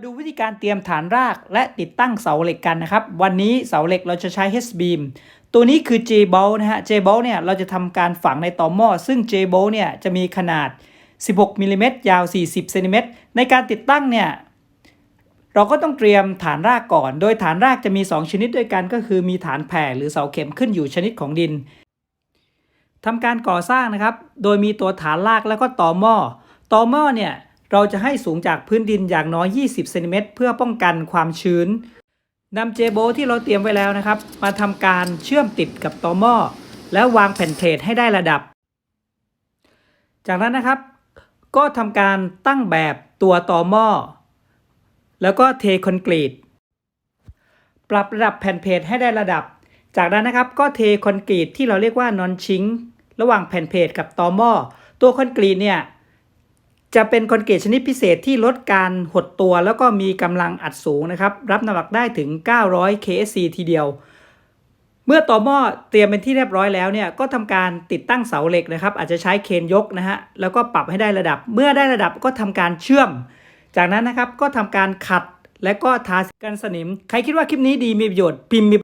มาดูวิธีการเตรียมฐานรากและติดตั้งเสาเหล็กกันนะครับ วันนี้เสาเหล็กเราจะใช้ H beam ตัวนี้คือ J bolt นะฮะ J bolt เนี่ยเราจะทำการฝังในต่อหม้อ ซึ่ง J bolt เนี่ยจะมีขนาด 16มิลลิเมตรยาว 40เซนติเมตรในการติดตั้งเนี่ยเราก็ต้องเตรียมฐานรากก่อน โดยฐานรากจะมี 2 ชนิดด้วยกันก็คือมีฐานแผ่หรือเสาเข็มขึ้นอยู่ชนิดของดินทำการก่อสร้างนะครับ โดยมีตัวฐานรากแล้วก็ต่อหม้อต่อหม้อเนี่ย เราจะให้สูงจากพื้นดินอย่างน้อย 20เซนติเมตรเพื่อป้องกันความชื้นนำเจโบที่เราเตรียมไว้แล้วนะครับ มาทำการเชื่อมติดกับต่อหม้อ แล้ววางแผ่นเพลทให้ได้ระดับ จากนั้นนะครับ ก็ทำการตั้งแบบตัวต่อหม้อ แล้วก็เทคอนกรีต ปรับระดับแผ่นเพจให้ได้ระดับ จากนั้นนะครับก็เทคอนกรีตที่เราเรียกว่านอนชิงระหว่างแผ่นเพจกับตอหม้อ ตัวคอนกรีตเนี่ย จะเป็นคอนกรีตชนิดพิเศษที่ลดการหดตัว แล้วก็มีกำลังอัดสูงนะครับ รับน้ำหนักได้ถึง 900 KSC ทีเดียว เมื่อต่อหม้อเตรียมเป็นที่เรียบร้อยแล้วเนี่ยก็ทำการติดตั้งเสาเหล็กนะครับ อาจจะใช้เคนยกนะฮะแล้วก็ปรับให้ได้ระดับ เมื่อได้ระดับก็ทำการเชื่อม จากนั้นนะครับก็ทำการขัดและก็ทาสีกันสนิม ใครคิดว่าคลิปนี้ดีมีประโยชน์พิมพ์มี